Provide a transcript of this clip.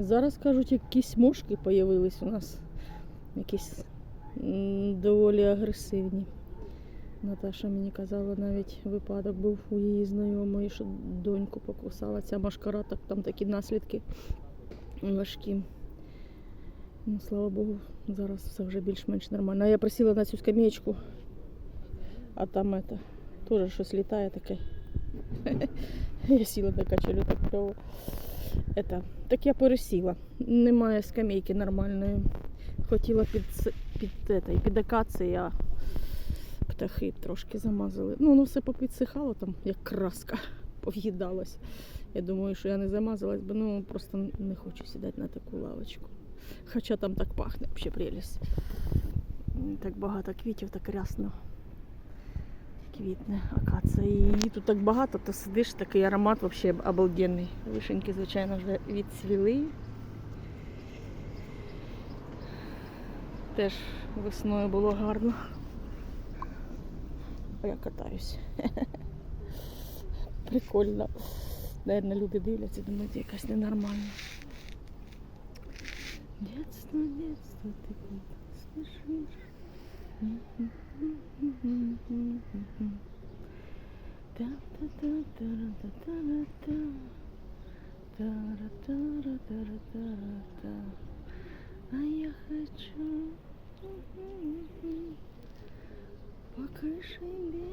Зараз кажуть, якісь мошки появились у нас. Якісь доволі агресивні. Наташа мені казала, навіть випадок був у її знайомої, що доньку покусала ця машкара, так там такі наслідки важкі. Ну, слава Богу, зараз все вже більш-менш нормально. А я присіла на цю скамеечку, а там это, теж щось літає таке. Я сіла на качелю так кльово. Это, так я пересіла. Немає скамейки нормальної. Хотіла під, під, это, під акації, а птахи трошки замазали. Ну, воно все попідсихало там, як краска пов'їдалась. Я думаю, що я не замазалась, бо ну просто не хочу сідати на таку лавочку. Хоча там так пахне, взагалі. Так багато квітів, так рясно квітне акація. Її тут так багато, то сидиш, такий аромат взагалі обалденний. Вишеньки, звичайно, вже відцвіли. Теж весною було гарно. А я катаюсь. Прикольно. Наверно, люди дивляться, думають, якась ненормальна. Детство, детство? Та-та-та-та-ра-та-та-ра-та. Та-ра-та-ра-та-ра-та-ра-та. А я хочу по крыше бегать.